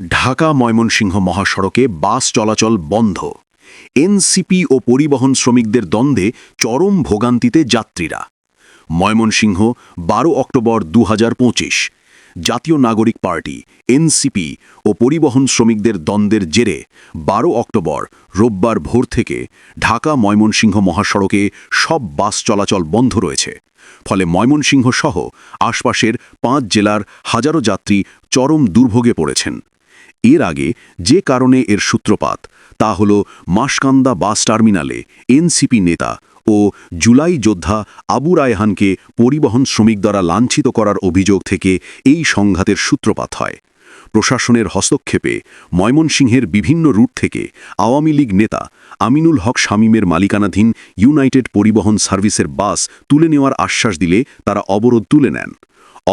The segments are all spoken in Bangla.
ঢাকা ময়মনসিংহ মহাসড়কে বাস চলাচল বন্ধ। এনসিপি ও পরিবহন শ্রমিকদের দ্বন্দ্বে চরম ভোগান্তিতে যাত্রীরা। ময়মনসিংহ, বারো অক্টোবর দু হাজার পঁচিশ। জাতীয় নাগরিক পার্টি, এনসিপি ও পরিবহন শ্রমিকদের দ্বন্দ্বের জেরে বারো অক্টোবর রোববার ভোর থেকে ঢাকা ময়মনসিংহ মহাসড়কে সব বাস চলাচল বন্ধ রয়েছে। ফলে ময়মনসিংহ সহ আশপাশের পাঁচ জেলার হাজারো যাত্রী চরম দুর্ভোগে পড়েছেন। এর আগে যে কারণে এর সূত্রপাত, তা হল মাসকান্দা বাস টার্মিনালে এনসিপি নেতা ও জুলাই যোদ্ধা আবু রায়হানকে পরিবহন শ্রমিক দ্বারা লাঞ্ছিত করার অভিযোগ থেকে এই সংঘাতের সূত্রপাত হয়। প্রশাসনের হস্তক্ষেপে ময়মনসিংহের বিভিন্ন রুট থেকে আওয়ামী লীগ নেতা আমিনুল হক শামীমের মালিকানাধীন ইউনাইটেড পরিবহন সার্ভিসের বাস তুলে নেওয়ার আশ্বাস দিলে তারা অবরোধ তুলে নেন।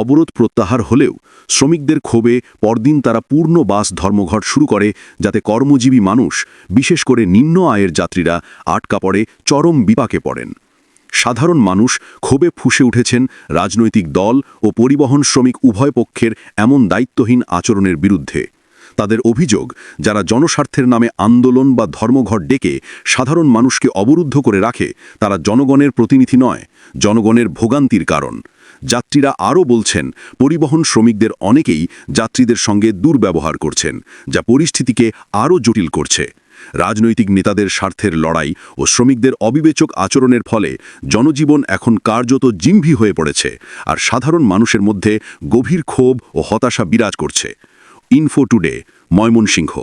অবরোধ প্রত্যাহার হলেও শ্রমিকদের ক্ষোভে পরদিন তারা পূর্ণ বাস ধর্মঘট শুরু করে, যাতে কর্মজীবী মানুষ, বিশেষ করে নিম্ন আয়ের যাত্রীরা, আটকা পড়ে, চরম বিপাকে পড়েন। সাধারণ মানুষ ক্ষোভে ফুসে উঠেছেন রাজনৈতিক দল ও পরিবহন শ্রমিক উভয় পক্ষের এমন দায়িত্বহীন আচরণের বিরুদ্ধে। তাদের অভিযোগ, যারা জনস্বার্থের নামে আন্দোলন বা ধর্মঘট ডেকে সাধারণ মানুষকে অবরুদ্ধ করে রাখে, তারা জনগণের প্রতিনিধি নয়, জনগণের ভোগান্তির কারণ। যাত্রীরা আরও বলছেন, পরিবহন শ্রমিকদের অনেকেই যাত্রীদের সঙ্গে দুর্ব্যবহার করছেন, যা পরিস্থিতিকে আরও জটিল করছে। রাজনৈতিক নেতাদের স্বার্থের লড়াই ও শ্রমিকদের অবিবেচক আচরণের ফলে জনজীবন এখন কার্যত জিম্ভি হয়ে পড়েছে আর সাধারণ মানুষের মধ্যে গভীর ক্ষোভ ও হতাশা বিরাজ করছে। Info today, Mymensingh.